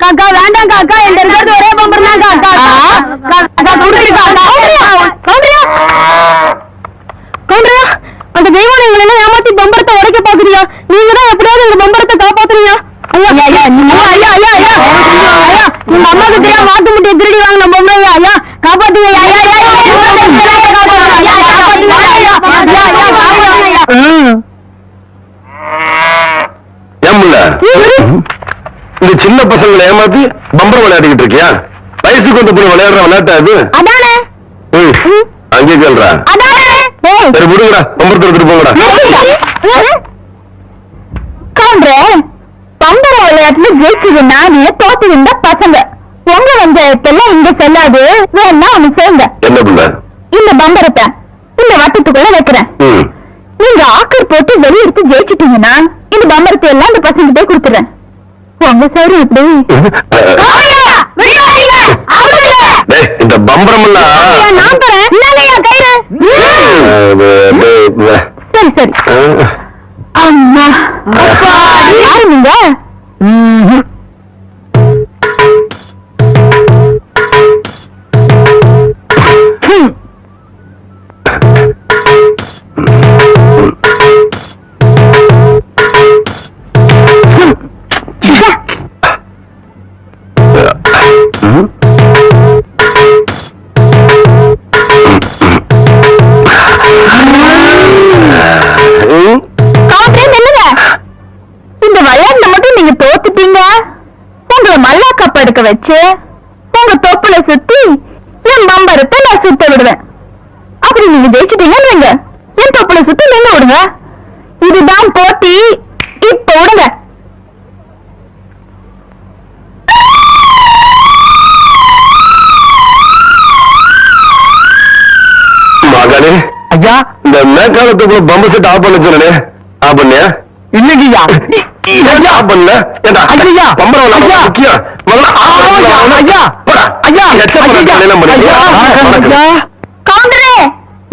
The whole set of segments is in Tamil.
காக்கா வேண்டாம் காக்கா இந்த இருக்கிறது ஒரே பம்பர் தான் காக்கா காக்கா குடுத்துருக்கா கவுண்டரா கவுண்டரியா அந்த தெய்வம் எங்களை எல்லாம் ஏமாத்தி பம்பரத்தை உடைக்க பாக்குறியா நீங்க தான் எப்படியாவது இந்த பம்பரத்தை காப்பாத்துறியா ஐயா ஐயா ஐயா ஐயா ஐயா ஐயா உங்க அம்மாக்கு தெரியாம மாட்டு முட்டையை திருடி வாங்கின பொம்மை ஐயா காப்பாத்துங்க ஐயா ஐயா ஐயா ஐயா காப்பாத்துங்க ஐயா காப்பாத்துங்க ஐயா ஐயா ஐயா காப்பாத்துங்க ஐயா ஏமுல்ல இந்த பசங்களை ஏமாத்தி பம்பரம் விளையாடிக்கிட்டு இருக்கியா? வயசுக்கு வந்து போய் விளையாடுற விளையாட்டா அது அதானே? அங்கே ஏய் சரி விடுங்கடா. பம்பரத்தை எடுத்துட்டு போங்கடா. கவுண்டரே பம்பர விளையாட்டுல ஜெயிச்சது நானே தோத்து இந்த பசங்க. உங்க வஞ்சகத்தெல்லாம் இங்க செல்லாது. வேணா ஒண்ணு செய்யுங்க என்ன புள்ள? இந்த பம்பரத்தை இந்த வட்டத்துக்குள்ள வைக்கிறேன். நீங்க ஆக்கர் போட்டு வெளியெடுத்து ஜெயிச்சிட்டீங்கன்னா இந்த பம்பரத்தை எல்லாம் இந்த பசங்க சரி இப்படி இந்த பம்பரம் நான் தரேன். சரி சரி. இந்த விளையாட்டுல மட்டும் நீங்க தோத்துட்டீங்க. உங்களை மல்லா கப் எடுக்க வச்சு உங்க தொப்புல சுத்தி என் பம்பரத்தை நான் சுத்த விடுவேன். அப்படி நீங்க ஜெயிச்சிட்டீங்கன்னு வைங்க. என் தொப்புல சுத்தி நீங்க விடுங்க. இதுதான் போட்டி. இப்ப விடுங்க. மகனே ஐயா இந்த மேற்காலத்துக்குள்ள பம்பு செட் ஆஃப் பண்ண சொன்னே ஆஃப் பண்ணியா இல்லைங்கய்யா ஏன் ஆஃப் பண்ணல ஏண்டா ஐயா! பம்பரம் விளையாட ஐயா! முக்கியம் முதல்ல ஆஃப் ஆமாய்யா, பண்ணு. ஐயா! போடா. ஐயா! எச்ச பண்ண ஐயா! கல்யாணம் பண்ணி. ஐயா! வணக்கம், வணக்கம். ஐயா! கவுண்டரே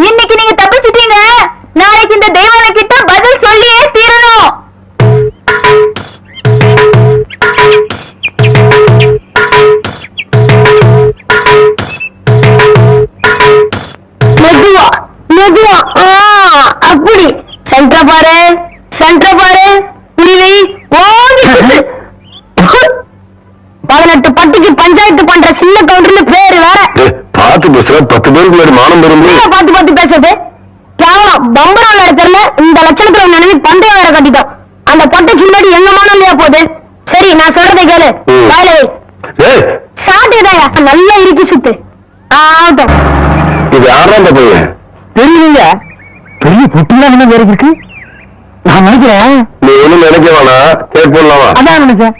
இன்னைக்கு நீங்க தப்பிச்சிட்டீங்க நாளைக்கு பேசுற பத்து பேருக்கு முன்னாடி மானம் என்ன பார்த்து பார்த்து பேசுறது. கேவலம். பம்பரம் நடக்கிறல இந்த லட்சணத்துல நினைவு பந்தயம் வேற கட்டிட்டோம். அந்த பொட்டைக்கு முன்னாடி எங்க மானம் இல்லையா போகுது? சரி நான் சொல்றதை கேளு. சாட்டுதாயா நல்லா இறுக்கி சுத்து. ஆகட்டும். இது யாரா இந்த பையன்? தெரியலீங்க பெரிய புட்டுலாம் என்ன வேற இருக்கு? நான் நினைக்கிறேன். நீ ஒண்ணும் நினைக்க வேணாம். கேட்போம்லாமா அதான் நினைச்சேன்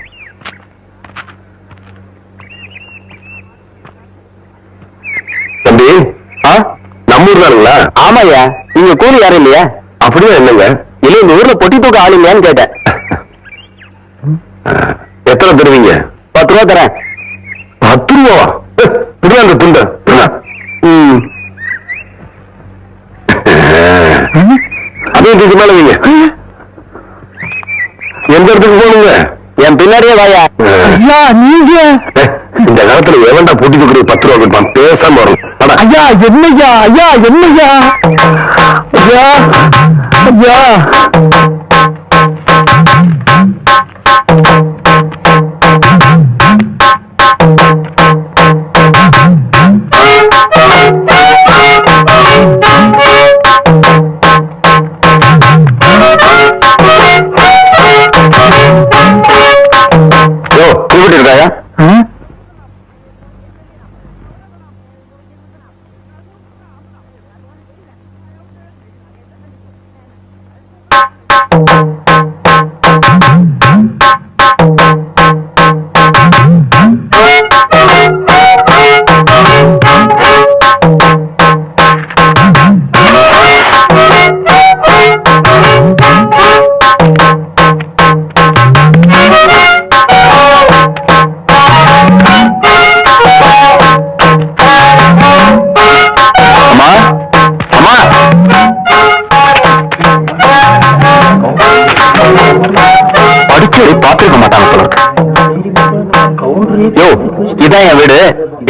தம்பி ஆ நம்ம ஊர் தானுங்களா ஆமாய்யா. நீங்க கூலி யாரும் இல்லையா? அப்படியே என்னங்க? இல்ல இந்த ஊர்ல பொட்டி தூக்க ஆள் இல்லையான்னு கேட்டேன். எத்தனை தருவீங்க? பத்து ரூபா தரேன். பத்து ரூபாவா புரியா அந்த துண்ட. ம். அதே தூக்கி மேல வைங்க. எந்த இடத்துக்கு போகணுங்க? என் பின்னாடியே வாயா. நீங்க? இந்த காலத்துல எவன்டா பொட்டி தூக்குறது பத்து ரூபா கொடுப்பான் பேசாம வரும். ஐயா என்னையா ஐயா என்னையா ஐயா ஐயா.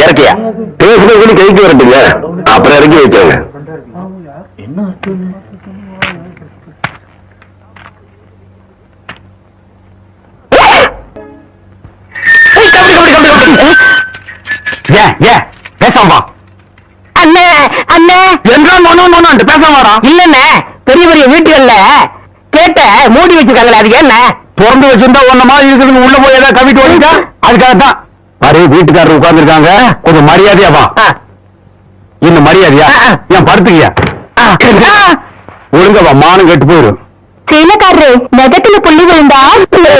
இறக்கியா? பேசுறது கைக்கு வரட்டுங்க. அப்புறம் இறக்கி வைக்காங்க பெரிய பெரிய வீட்டுகள்ல கேட்ட மூடி வச்சிருக்காங்களே அதுக்கு என்ன? திறந்து வச்சிருந்தா ஒன்ன மாதிரி இருக்குதுன்னு உள்ள போய் ஏதாவது கவிட்டு ஓடிட்டா? அதுக்காகத்தான். பாரு வீட்டுக்காரர் உட்கார்ந்துருக்காங்க. கொஞ்சம் மரியாதையா வா. இன்னும் மரியாதையா. ஏன் படுத்துக்கியா? ஒழுங்கா வா மானம் கெட்டு போயிரும் சேலக்காரரு நெகத்துல புள்ளி விழுந்தா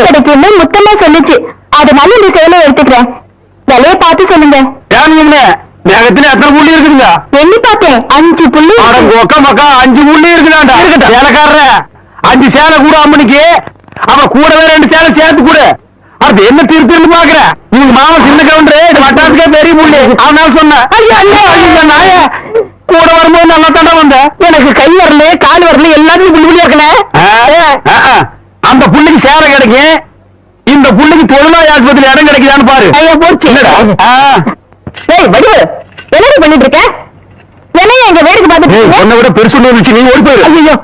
கிடைக்கும்னு முத்தமா சொல்லுச்சு அதனால இந்த சேலை எடுத்துக்கிறேன். விலைய பார்த்து சொல்லுங்க. ஏன்னு நேரத்துல எத்தனை புள்ளி இருக்குதுங்க? எண்ணி பார்த்தேன். அஞ்சு புள்ளி. கொக்க மக்கா அஞ்சு புள்ளி இருக்குதாண்டா? சேலைக்காரர அஞ்சு சேலை கூட அம்மனுக்கு. அவன் கூடவே ரெண்டு சேலை சேர்த்து கூட. அது என்ன திருத்திருந்து பாக்குற நீங்க மாமன் சின்ன கவுண்டரு இது வட்டாரத்துக்கே பெரிய புள்ளி. அதனால சொன்னேன். ஐயா ஐயா நாய கூட வரும்போது நல்லா தாண்டா வந்த எனக்கு கை வரல கால் வரல எல்லாத்தையும் புள்ளி புள்ளியா இருக்கல? அந்த புள்ளிக்கு சேலை கிடைக்கும். இந்த புள்ளிக்கு தொழிலாளி ஆஸ்பத்திரி இடம் கிடைக்குதான்னு பாரு. ஐயா போச்சு. ஏய் வடிவு என்னடி பண்ணிட்டு இருக்க என்னைய எங்க வேடிக்கை பார்த்துட்டு உன்னை விட பெருசு நீ ஓடி போயிரு. ஐயோ.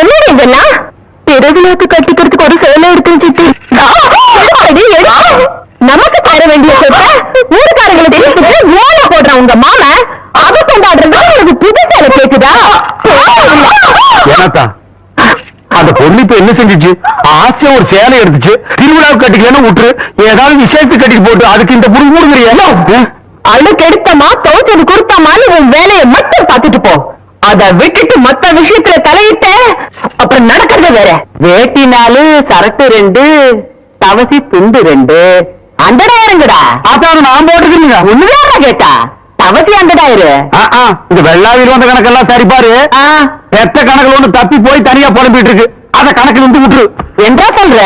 என்னடி இதெல்லாம்? பிறகுலாத்து கட்டிக்கிறதுக்கு ஒரு சேலை எடுத்து வச்சுட்டு அடி, எடு. நமக்கு தர வேண்டிய சொத்தை ஊருக்காரங்களை தெரிவிச்சுட்டு ஓலை போடுறான் உங்க மாமா அவ கொண்டாடுறதா உனக்கு புது சேலை கேக்குதா ஏனாத்தா அந்த பொண்ணு இப்ப என்ன செஞ்சுச்சு? ஆசையா ஒரு சேலை எடுத்துச்சு. திருவிழாவுக்கு கட்டிக்கலன்னு விட்டுரு. ஏதாவது விசேஷத்துக்கு கட்டிக்கு போட்டு அதுக்கு இந்த புடுங்க முடுங்கிறியா அழுக்கெடுத்தமா தோச்சது கொடுத்தமான்னு உன் வேலையை மட்டும் பார்த்துட்டு போ. அத விட்டுட்டு மத்த விஷயத்துல தலையிட்ட அப்புறம் நடக்கிறது வேற. வேட்டி நாலு சரட்டு ரெண்டு தவசி துண்டு ரெண்டு. அந்த நேரங்கடா. அதான் நான் போட்டுக்கிறீங்க ஒண்ணுதான் கேட்டா. அந்த டயரு இந்த வெள்ளாவில் வந்த கணக்கெல்லாம் சரி பாரு. பெத்த கணக்குல ஒண்ணு தப்பி போய் தனியா புலம்பிட்டு இருக்கு. அத கணக்குல இருந்து விட்டுரு. என்றா சொல்ற?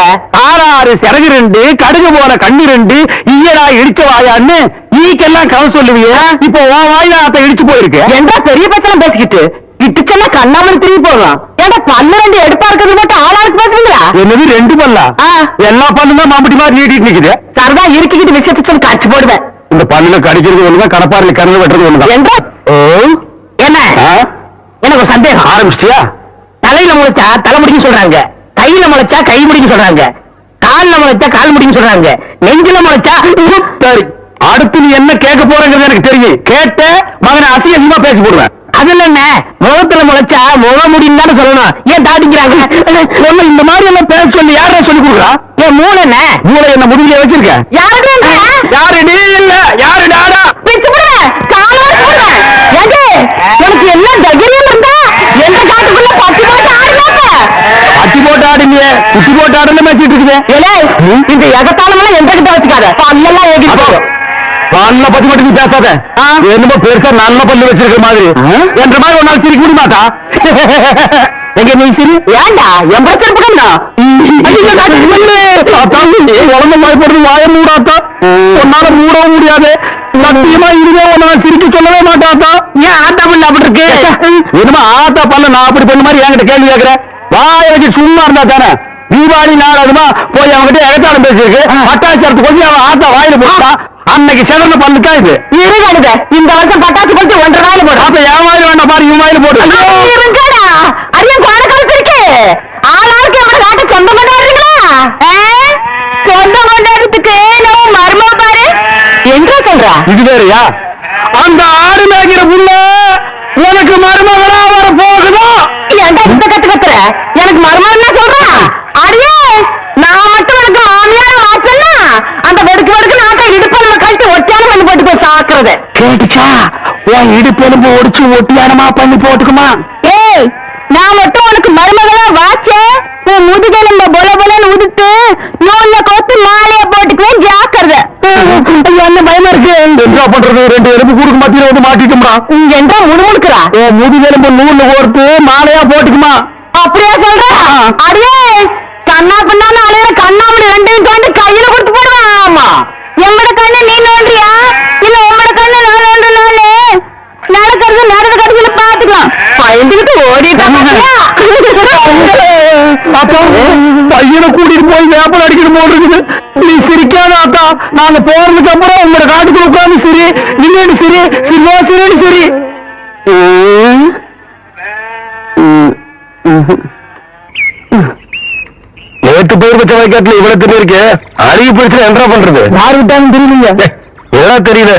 ஆறு ஆறு சிறகு ரெண்டு கடுகு போல கண்ணு ரெண்டு ஈயடா இடிச்ச வாயான்னு ஈக்கெல்லாம் சொல்லுவிய. இப்போ உன் வாயில அத்த இடிச்சு போயிருக்கு. என்றா பெரிய பேசிக்கிட்டு இட்டுச்செல்லாம் கண்ணாமணி திரும்பி போகும் ஏடா பல்லு ரெண்டு எடுப்பா இருக்கிறது மட்டும் ஆளாளுக்கு பேசுறீங்களா என்னது ரெண்டு பல்லா? ஆ. எல்லா பல்லும் தான் மாம்பட்டி மாதிரி நீட்டிட்டு நிக்குது. சரதா இருக்கிக்கிட்டு விஷயத்தை சொல்லி காட்சி போடுவேன். இந்த பல்லுல கடிக்கிறது ஒண்ணுதான் கடப்பாரில் கறந்து வெட்டுறது ஒண்ணுதான். என்ன? எனக்கு ஒரு சந்தேகம். ஆரம்பிச்சிட்டியா? தலையில முளைச்சா தலை முடிக்க சொல்றாங்க. கையில முளைச்சா கை முடிக்க சொல்றாங்க. கால்ல முளைச்சா கால் முடிக்க சொல்றாங்க. நெஞ்சில முளைச்சா சரி அடுத்து நீ என்ன கேட்க போறங்கிறது எனக்கு தெரியும். கேட்ட மகனை அசிங்கமா பேசி போடுவேன். அதுல என்ன? முகத்துல முளைச்சா முக முடியும் தானே சொல்லணும். ஏன் தாடிக்கிறாங்க சொல்ல இந்த மாதிரி எல்லாம் பேச சொல்லி யாரா சொல்லி கொடுக்குறா? ஏன் மூளை என்ன? மூளை என்ன முதுகில வச்சிருக்க? யாருடா யாரு நீ இல்ல. யாரு எது? உனக்கு என்ன தைரியம் இருந்தா? எந்த காட்டுக்குள்ள பத்து மாசம் ஆடுனாப்ப அத்தி போட்டு ஆடுங்க குட்டி போட்டு ஆடுன்னு மேய்ச்சிட்டு இருக்குது. இந்த எகத்தாளமெல்லாம் எந்த கிட்ட வச்சுக்காத. பல்லெல்லாம் ஏகிட்டு போகும் நல்ல பத்தி மட்டும் நீ பேசாத. என்னமோ பெருசா நல்ல பல்லு வச்சிருக்கிற மாதிரி. என்ற மாதிரி ஒரு நாள் சிரிக்க முடியுமாட்டா எங்க நீ சிரி? ஏண்டா? என் பக்கம்டா உடம்பு மாதிரி போடுறது வாய மூடாத்தா உன்னால மூடவும் முடியாது. சத்தியமா இதுவே உன்னை சிரிக்க சொல்லவே மாட்டாத்தா ஏன் ஆத்தா அப்படி இருக்கு? என்னமா ஆத்தா பண்ண நான் அப்படி பண்ண மாதிரி என்கிட்ட கேள்வி கேட்கிறேன். வாய வச்சு சும்மா இருந்தா தானே? தீபாவளி நாள் அதுமா போய் அவன்கிட்ட எகத்தாடம் பேசியிருக்கு. பட்டாச்சாரத்து கொஞ்சம் அவன் ஆத்தா வாயில அன்னைக்கு செவன பண்ணுக்கா இது? இருக்காடுங்க இந்த வருஷம் பட்டாசு கொண்டு ஒன்றரை நாள் போடும். அப்ப என் வாயில வேண்டாம் பாரு இவன் வாயில போடு. அரியன் கோட கழிச்சிருக்கு ஆளாளுக்கு எப்படி நாட்டு சொந்தம் கொண்டாடுறீங்களா சொந்தம் கொண்டாடுறதுக்கு நம்ம மர்ம பாரு. எங்க சொல்றா? இது வேறயா? அந்த ஆடு மேய்க்கிற புள்ள உனக்கு மருமகளா வர போகுதோ? ஏன்டா இந்த கத்து கத்துற? எனக்கு மர்மம் என்ன சொல்றா அடியே நான் மட்டும் உனக்கு மாமியார மாத்தனா அந்த வெடுக்கு வெடுக்கு நாட்டை இடுப்பு நம்ம கழித்து ஒட்டியான சாக்குறது கேட்டுச்சா? உன் இடுப்பு எலும்பு ஒடிச்சு ஒட்டியானமா பண்ணி போட்டுக்குமா? ஏய் நான் மட்டும் உனக்கு மருமகளா வாச்சே? உன் முதுகெலும்ப பொல பொலன்னு உதுத்து நூல்ல கோத்து மாலைய போட்டுக்குவேன் ஜாக்கிரத. என்ன பயமா இருக்கு? என்ன பண்றது? ரெண்டு எலும்பு கூடுக்கு மத்தியில வந்து மாட்டிட்டோம்டா. இங்க என்றா முணுமுணுக்குறா. உன் முதுகெலும்பு நூல்ல கோர்த்து மாலையா போட்டுக்குமா? அப்படியா சொல்ற? அடியே கண்ணா பின்னான்னு அலையிற கண்ணாமணி ரெண்டையும் தோண்டி கையில கொடுத்து போடுவேன் ஆமா எம்மட கண்ணு நீ நோண்டியா இல்ல உம்மட கண்ணு நான் நோண்டுனாலே நடக்கிறது நடந்த கடைசியில பாத்துக்கலாம் பயந்துகிட்டு பையனை கூட்டிட்டு போய் ஏப்பல் அடிக்கிட்டு போல் இருக்குது. நீ சிரிக்காத ஆத்தா நாங்க போறதுக்கு அப்புறம் உங்களோட காட்டுக்குள்ள உட்கார்ந்து சிரி. நின்னு சிரி. சிரிவா சிரின்னு சிரி. நேற்று பேர் வச்ச இவ்வளவு இருக்கு. என்ன பண்றது? யாரு விட்டாங்கன்னு தெரியலையா எல்லாம் தெரியல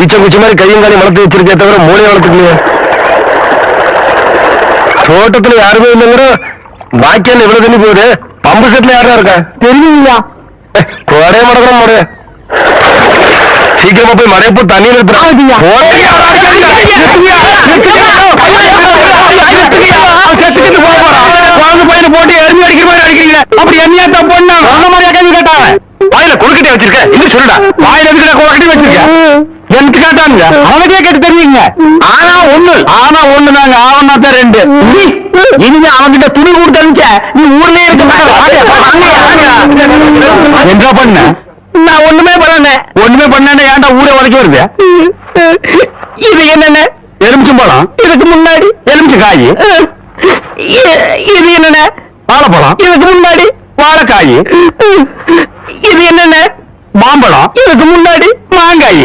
ஈச்ச குச்சி மாதிரி கையும் காலையும் வளர்த்து வச்சிருக்கே தவிர மூளையை வளர்த்துக்கலையே. தோட்டத்துல யாருமே இல்லைங்கிற பாக்கியம் இவ்வளவு தண்ணி போகுது? பம்பு செட்ல யாரா இருக்கா? தெரியுங்களா கோடைய மடக்கிறோம் மடைய சீக்கிரமா போய் மடைய போய் தண்ணி குழந்தை பையனை போட்டு எரிஞ்சு அடிக்கிற மாதிரி அடிக்கிறீங்க. அப்படி என்னையா தப்பு பண்ணா அந்த மாதிரியா கேள்வி கேட்டாங்க வாயில கொழுக்கட்டை வச்சிருக்க. இன்னும் சொல்லுடா. வாயில எதுக்குடா கொழுக்கட்டை வச்சிருக்க? எனக்கு கேட்டானுங்க அவனுக்கே கேட்டு தெரியுங்க ஆனா ஒண்ணு. ஆனா ஒண்ணு நாங்க ஆவனா தான் ரெண்டு. இனிமே அவன்கிட்ட துணி கொடுத்தனுச்ச நீ ஊர்லயே இருக்க என்ன பண்ண? நான் ஒண்ணுமே பண்ணல. ஒண்ணுமே பண்ண ஏன்டா ஊரே உடைக்க வருது? இது என்னென்ன? எலுமிச்சம் பழம். இதுக்கு முன்னாடி. எலுமிச்சம் காய். இது என்னென்ன? வாழைப்பழம். இதுக்கு முன்னாடி. வாழைக்காய். இது என்னென்ன? மாம்பழம். இதுக்கு முன்னாடி. மாங்காய்.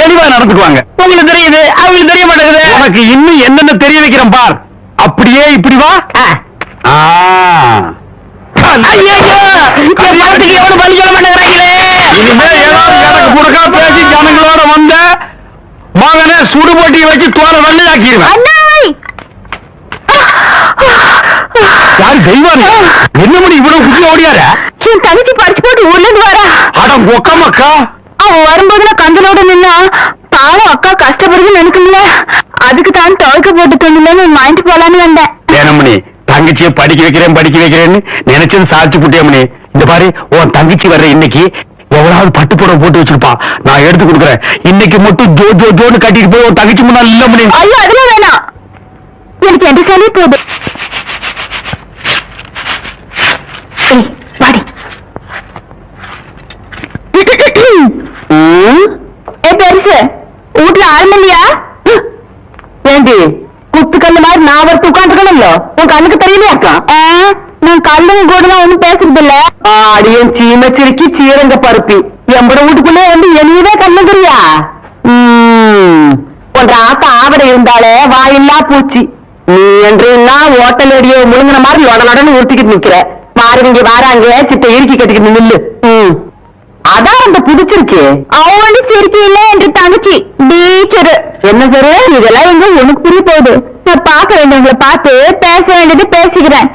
தெளிவா நடந்துக்குவாங்க. உங்களுக்கு தெரியுது? அவங்களுக்கு தெரிய மாட்டேங்குது. உனக்கு இன்னும் என்னென்ன தெரிய வைக்கிறேன் பார். அப்படியே இப்படி வா. ஜனங்களோட வந்த மகனை சுடுபொட்டியை வச்சு தோலை வெள்ளையாக்கிடுவேன். யாரு தெய்வம் என்ன மணி இவ்வளவு குச்சி ஓடியார என் தங்கச்சி பறிச்சு போட்டு ஊர்ல இருந்து வரா அட ஒக்க மக்கா அவன் வரும்போது நான் கந்தலோட நின்னா பாவம் அக்கா கஷ்டப்படுதுன்னு நினைக்கல அதுக்கு தான் துவைக்க போட்டு தண்ணில வாங்கிட்டு போலான்னு வந்தேன். ஏனமணி தங்கச்சியை படிக்க வைக்கிறேன் படிக்க வைக்கிறேன்னு நினைச்சது சாதிச்சு புட்டியமணி இந்த பாரு உன் தங்கச்சி வர்ற இன்னைக்கு எவ்வளவு பட்டு புடவை போட்டு வச்சிருப்பான் நான் எடுத்து கொடுக்குறேன். இன்னைக்கு மட்டும் ஜோ ஜோ ஜோன்னு கட்டிட்டு போய் உன் தங்கச்சி முன்னாள் இல்ல மணி. ஐயோ அதெல்லாம் வேணாம். எனக்கு எந்த சாலே போதும் ஏய், வாடி. ஏ பெருசு வீட்டுல ஆள் இல்லையா? ஏண்டி குத்துக்கல்லு மாதிரி நான் ஒருத்த உட்காந்துக்கணும்ல உன் கண்ணுக்கு தெரியலையாக்கா நான் கல்லுங்க கூட தான் ஒண்ணும் பேசுறது இல்ல அடியன் சீம சிரிக்கி சீரங்க பருப்பி. எம்பட வீட்டுக்குள்ளே வந்து என்னையவே கண்ணுக்குறியா? உன்ற ஆத்தா ஆவட இருந்தாலே வாயில்லா பூச்சி. நீ என்றுன்னா ஓட்டல் அடியோ முழுங்கின மாதிரி உடனடன்னு உருட்டிக்கிட்டு நிக்கிற. மாறுவீங்க வாராங்க சித்த இறுக்கி கட்டிக்கிட்டு நில்லு. ம். அதான் அந்த புடிச்சிருக்கு. அவனு சிரிக்கி இல்ல என்று தங்கச்சி டீச்சரு என்ன சரு இதெல்லாம் எங்க உனக்கு புரிய போகுது? நான் பார்க்க வேண்டியவங்களை பார்த்து பேச வேண்டியது பேசிக்கிறேன்.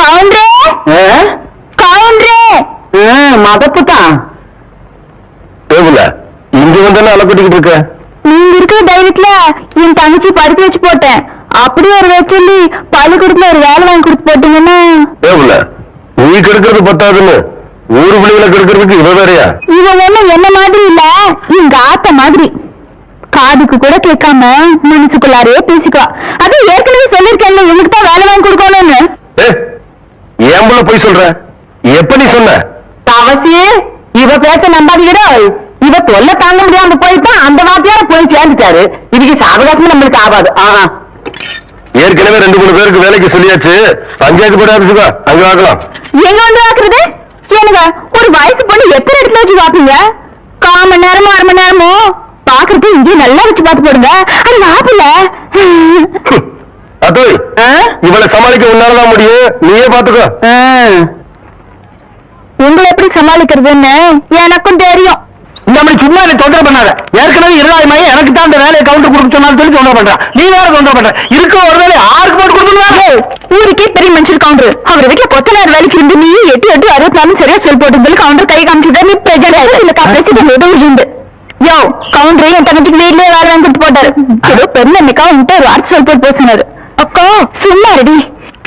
கவுண்டரே! கவுண்டரே! மதப்பு தான் தேவையில்ல இங்க வந்து அலப்பட்டிக்கிட்டு இருக்க? நீங்க இருக்கிற தைரியத்துல என் தங்கச்சி படுத்து வச்சு போட்டேன். அப்படியே ஒரு வச்சொல்லி பள்ளிக்கூடத்துல ஒரு வேலை வாங்கி கொடுத்து போட்டீங்கன்னா? தேவையில்ல நீ கெடுக்கிறது பத்தாதுன்னு ஊரு பிள்ளைகளை கெடுக்கிறதுக்கு இவ வேறையா? இவன் ஒண்ணும் என்ன மாதிரி இல்ல? எங்க ஆத்த மாதிரி. காதுக்கு கூட கேட்காம மனசுக்குள்ளாரே பேசிக்குவா. அது ஏற்கனவே சொல்லிருக்கேன்ல இவனுக்கு தான் வேலை வாங்கி கொடுக்கணும்னு. ஏ, ஏன் புள்ள போய் சொல்ற? எப்ப நீ சொன்ன? அவசியே இவ பேச நம்பாதீங்கடா. இவ தொல்லை தாங்க முடியாம போயிட்டா அந்த வாத்தியார போய் சேர்ந்துட்டாரு. இதுக்கு சாவகாசம் நம்மளுக்கு ஆகாது. ஆஹா ஏற்கனவே ரெண்டு மூணு பேருக்கு வேலைக்கு சொல்லியாச்சு. பஞ்சாயத்து போட ஆபீஸுக்கா அங்க வாக்கலாம். எங்க வந்து பாக்குறது எனக்கு ஒரு வயசு பொண்ணு எத்தனை இடத்துல வச்சு பாப்பீங்க கால் மணி நேரமோ அரை மணி நேரமோ? பாக்குறது இங்கே நல்லா வச்சு பார்த்து போடுங்க. அது வாப்பில்ல அத்தோய் இவளை சமாளிக்க உன்னாலதான் முடியும். நீயே பாத்துக்கோ உங்களை எப்படி சமாளிக்கிறதுன்னு எனக்கும் தெரியும். நம்ம சும்மா என்ன தொந்தரவு பண்ணாத. ஏற்கனவே இருபதாயிரம் எனக்கு தான் அந்த வேலையை கவுண்டர் கொடுக்க சொன்னாலும் சொல்லி தொந்தரவு பண்றான் நீ வேற தொந்தரவு பண்ற. இருக்க ஒரு வேலை ஆறுக்கு போட்டு கொடுக்கணும் ஊருக்கே பெரிய மனுஷர் கவுண்டர் அவர் வீட்டுல கொத்தனார் வேலைக்கு இருந்து நீ எட்டு எட்டு அறுபத்தி நாலு சரியா சொல் போட்டு கவுண்டர் கை காமிச்சுட்டா நீ பிரஜர் இல்ல பிரசிடன்ட் ஏதோ இருந்து யோ கவுண்டர் என் தங்கச்சிக்கு வீட்லயே வேலை வாங்கி போட்டாரு. ஏதோ பெண்ணு என்னக்கா உன்கிட்ட ஒரு வார்த்தை சொல் போட்டு பேசினாரு. அக்கா சும்மா ரெடி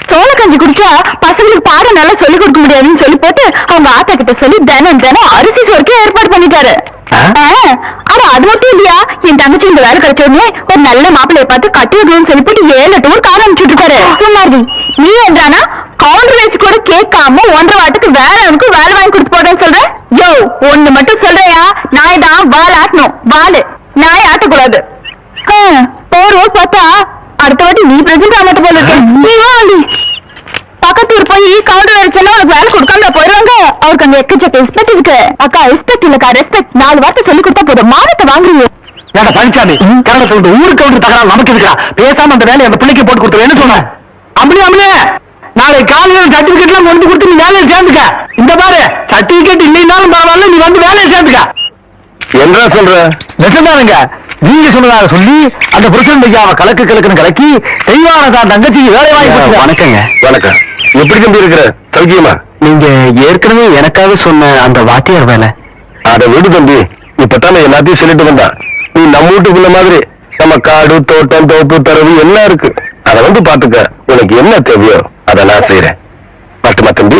சோள கஞ்சி குடிச்சா பசங்களுக்கு பாடம் நல்லா சொல்லி கொடுக்க முடியாதுன்னு சொல்லி போட்டு அவங்க ஆத்தா கிட்ட சொல்லி தினம் தினம் அரிசி சோறுக்கு ஏற்பாடு பண்ணி இருக்காரு ஆ? ஆனா அது மட்டும் இல்லையா? என் தங்கச்சி இந்த வேலை கிடைச்ச உடனே ஒரு நல்ல மாப்பிள்ளைய பார்த்து கட்டி வைக்கணும்னு சொல்லி போட்டு ஏழு ஊர் கால அனுப்பிச்சுட்டு இருக்காரு. சும்மாடி நீ என்றானா கவுண்டர் வச்சு கூட கேட்காம ஒன்றரை வாட்டுக்கு வேற அவனுக்கு வேலை வாங்கி கொடுத்து போடுறேன்னு சொல்ற? யோ ஒண்ணு மட்டும் சொல்றியா? நாய் தான் வால் ஆட்டணும். வாலு. நாய் ஆட்டக்கூடாது. ஆ, போற ஊர் பார்த்தா அடுத்த வாட்டி நீ பிரசன்ட் ஆக மாட்ட போல இருக்கு. நீ வா வண்டி பக்கத்து ஊர் போய் கவுண்டர் வச்சுன்னா உனக்கு வேலை கொடுக்காம போயிருவாங்க அவருக்கு அங்க எக்கச்சக்க ரெஸ்பெக்ட் இருக்கு. அக்கா ரெஸ்பெக்ட் இல்லக்கா ரெஸ்பெக்ட் நாலு வார்த்தை சொல்லி கொடுத்தா போதும். மானத்தை வாங்குறீங்க. ஏடா பழனிசாமி கரண்ட சொல்லிட்டு ஊருக்கு வந்து தகராறு நமக்கு இருக்கா பேசாம அந்த வேலையை அந்த பிள்ளைக்கு போட்டு கொடுத்துரு. என்ன சொன்ன? அம்மனி அம்மனே நாளை காலையில சர்டிபிகேட் எல்லாம் கொண்டு கொடுத்து நீ வேலையை சேர்ந்துக்க. இந்த பாரு சர்டிபிகேட் இல்லைனாலும் பரவாயில்ல நீ வந்து வேலையை சேர்ந்துக்க. என்ன சொல்ற? நிஜம்தானுங்க. நீங்க சொன்னதாக சொல்லி அந்த புருஷன் ஐயாவை கலக்கு கலக்குன்னு கலக்கி தெய்வான தான் தங்கச்சிக்கு வேலை வாங்கி வணக்கங்க. வணக்கம். எப்படி தம்பி இருக்கிற? சௌக்கியமா? நீங்க ஏற்கனவே எனக்காக சொன்ன அந்த வாத்தியார் வேலை. அத விடு தம்பி. இப்பதான் எல்லாத்தையும் சொல்லிட்டு வந்தான் நீ நம்ம வீட்டுக்குள்ள மாதிரி நம்ம காடு தோட்டம் தோப்பு தரவு எல்லாம் இருக்கு. அத வந்து பாத்துக்க உனக்கு என்ன தேவையோ அதை நான் செய்யறேன் மட்டுமா தம்பி?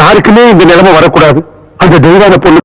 யாருக்குமே இந்த நிலைமை வரக்கூடாது. அந்த தெய்வான பொண்ணு